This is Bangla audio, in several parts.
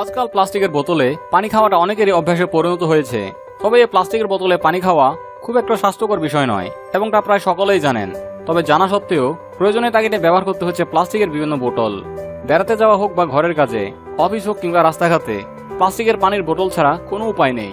আজকাল প্লাস্টিকের বোতলে পানি খাওয়াটা অনেকেরই অভ্যাসে পরিণত হয়েছে। তবে এই প্লাস্টিকের বোতলে পানি খাওয়া খুব একটা স্বাস্থ্যকর বিষয় নয়, এবং তা প্রায় সকলেই জানেন। তবে জানা সত্ত্বেও প্রয়োজনে তাগিদে ব্যবহার করতে হচ্ছে প্লাস্টিকের বিভিন্ন বোতল। বেড়াতে যাওয়া হোক বা ঘরের কাজে, অফিস হোক কিংবা রাস্তাঘাটে, প্লাস্টিকের পানির বোতল ছাড়া কোনো উপায় নেই।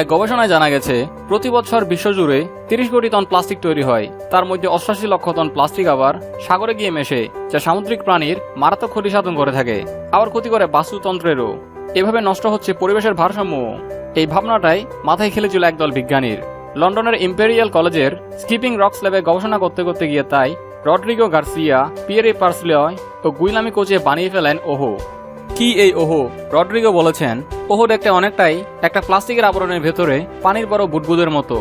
এক গবেষণায় জানা গেছে, প্রতি বছর বিশ্বজুড়ে তিরিশ কোটি টন প্লাস্টিক তৈরি হয়। তার মধ্যে অষ্টাশি লক্ষ টন প্লাস্টিক আবার সাগরে গিয়ে মেশে, যা সামুদ্রিক প্রাণীর মারাত্মক ক্ষতি সাধন করে থাকে। আবার ক্ষতি করে বাস্তুতন্ত্রেরও। এভাবে নষ্ট হচ্ছে পরিবেশের ভারসাম্য। এই ভাবনাটাই মাথায় খেলেছিল একদল বিজ্ঞানীর। লন্ডনের ইম্পেরিয়াল কলেজের স্কিপিং রক্স ল্যাবে গবেষণা করতে করতে গিয়ে তাই রড্রিগো গার্সিয়া, পিয়ারে পার্সলয় ও গুইলামি কোচে বানিয়ে ফেলেন ওহো। কি এই ওহো? রড্রিগো বলেছেন, ওহো দেখতে অনেকটাই একটা প্লাস্টিকের আবরণের ভেতরে পানির বড় বুদবুদের মতো।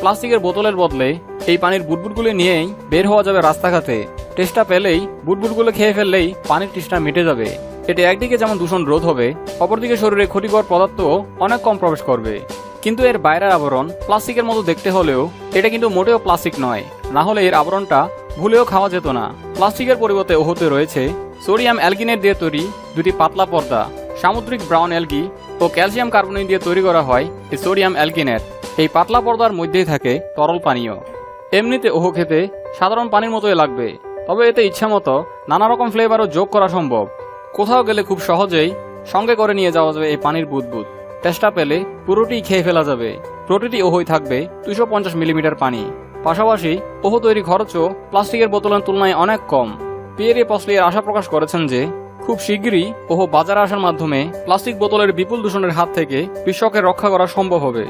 প্লাস্টিকের বোতলের বদলে এই পানির বুদবুদগুলি নিয়েই বের হওয়া যাবে রাস্তাঘাটে। টেস্টা পেলেই বুটবুটগুলো খেয়ে ফেললেই পানির টেস্টটা মিটে যাবে। এতে একদিকে যেমন দূষণ রোধ হবে, অপরদিকে শরীরে ক্ষতিকর পদার্থ অনেক কম প্রবেশ করবে। কিন্তু এর বাইরের আবরণ প্লাস্টিকের মতো দেখতে হলেও এটা কিন্তু মোটেও প্লাস্টিক নয়। না হলে এর আবরণটা ভুলেও খাওয়া যেত না। প্লাস্টিকের পরিবর্তে ওহতে রয়েছে সোডিয়াম অ্যালগিনেট দিয়ে তৈরি দুটি পাতলা পর্দা। সামুদ্রিক ব্রাউন অ্যালগি ও ক্যালসিয়াম কার্বনেট দিয়ে তৈরি করা হয় এই সোডিয়াম অ্যালগিনেট এই পাতলা পর্দার মধ্যেই থাকে তরল পানীয়। এমনিতে ওহো খেতে সাধারণ পানির মতোই লাগবে, তবে এতে ইচ্ছামতো নানা রকম ফ্লেভারও যোগ করা সম্ভব। কোথাও গেলে খুব সহজেই সঙ্গে করে নিয়ে যাওয়া যাবে এই পানির বুদবুদ। টেস্টা পেলে পুরোটি খেয়ে ফেলা যাবে। প্রতিটি ওহই থাকবে দুশো পঞ্চাশ মিলিমিটার পানি। পাশাপাশি ওহো তৈরি খরচও প্লাস্টিকের বোতলের তুলনায় অনেক কম। পিয়েরে পসলি এর আশা প্রকাশ করেছেন যে, খুব শীঘ্রই ওহো বাজারে আসার মাধ্যমে প্লাস্টিক বোতলের বিপুল দূষণের হাত থেকে বিশ্বকে রক্ষা করা সম্ভব হবে।